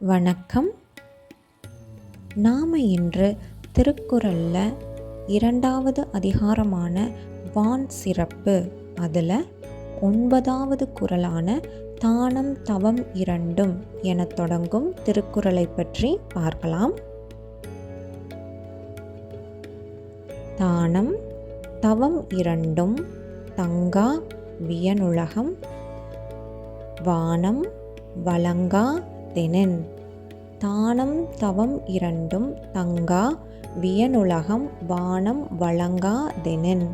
வணக்கம். நாம் இன்று திருக்குறளில் இரண்டாவது அதிகாரமான வான் சிறப்பு அதில் ஒன்பதாவது குறளான தானம் தவம் இரண்டும் என தொடங்கும் திருக்குறளை பற்றி பார்க்கலாம். தானம் தவம் இரண்டும் தங்கா வியனுலகம் வானம் வழங்கா தெனன் தானம் தவம் இரண்டும் தங்கா வியனுலகம் வானம் வழங்கா தெனின்.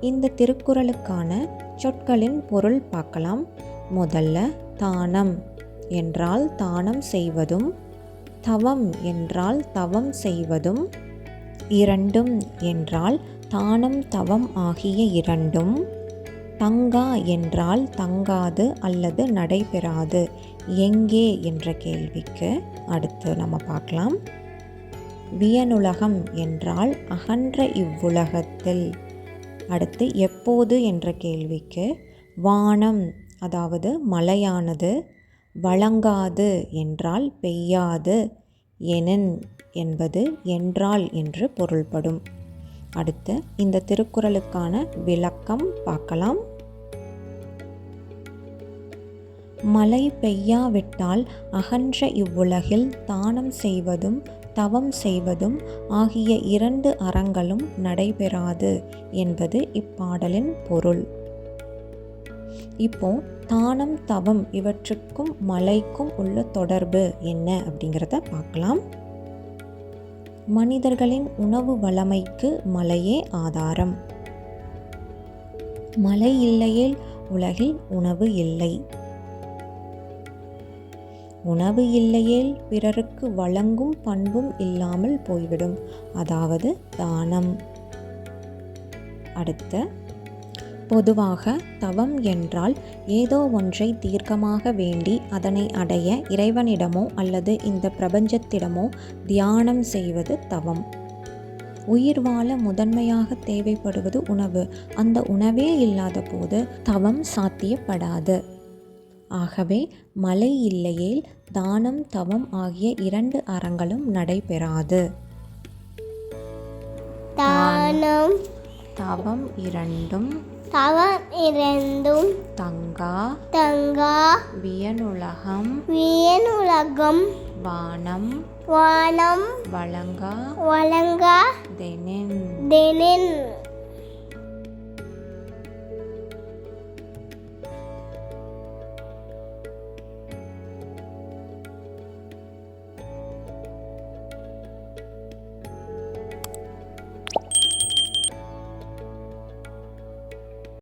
இந்த திருக்குறளுக்கான சொற்களின் பொருள் பார்க்கலாம். முதல்ல தானம் என்றால் தானம் செய்வதும் தவம் என்றால் தவம் செய்வதும் இரண்டும் என்றால் தானம் தவம் ஆகிய இரண்டும் தங்கா என்றால் தங்காது அல்லது நடைபெறாது. எங்கே? என்ற கேள்விக்கு அடுத்து நம்ம பார்க்கலாம். வியனுலகம் என்றால் அகன்ற இவ்வுலகத்தில். அடுத்து எப்போது? என்ற கேள்விக்கு வானம் அதாவது மழையானது வழங்காது என்றால் பெய்யாது. எனின் என்பது என்றால் என்று பொருள்படும். அடுத்து இந்த திருக்குறளுக்கான விளக்கம் பார்க்கலாம். மழை பெய்யாவிட்டால் அகன்ற இவ்வுலகில் தானம் செய்வதும் தவம் செய்வதும் ஆகிய இரண்டு அறங்களும் நடைபெறாது என்பது இப்பாடலின் பொருள். இப்போ தானம் தவம் இவற்றுக்கும் மலைக்கும் உள்ள தொடர்பு என்ன அப்படிங்கிறத பார்க்கலாம். மனிதர்களின் உணவு வளமைக்கு மலையே ஆதாரம். மலை இல்லையேல் உலகில் உணவு இல்லை. உணவு இல்லையேல் பிறருக்கு வழங்கும் பண்பும் இல்லாமல் போய்விடும். அதாவது தானம். அடுத்த பொதுவாக தவம் என்றால் ஏதோ ஒன்றை தீர்க்கமாக வேண்டி அதனை அடைய இறைவனிடமோ அல்லது இந்த பிரபஞ்சத்திடமோ தியானம் செய்வது தவம். உயிர் வாழ முதன்மையாக தேவைப்படுவது உணவு. அந்த உணவே இல்லாத போது தவம் சாத்தியப்படாது. ஆகவே மழை இல்லையேல் தானம் தவம் ஆகிய இரண்டு அறங்களும் நடைபெறாது. தானம் தவம் இரண்டும் தவம் இரண்டும் தங்கா தங்கா வியனுலகம் வியனுலகம் வானம் வானம் வழங்கா வழங்கா தெனின். தெனின்.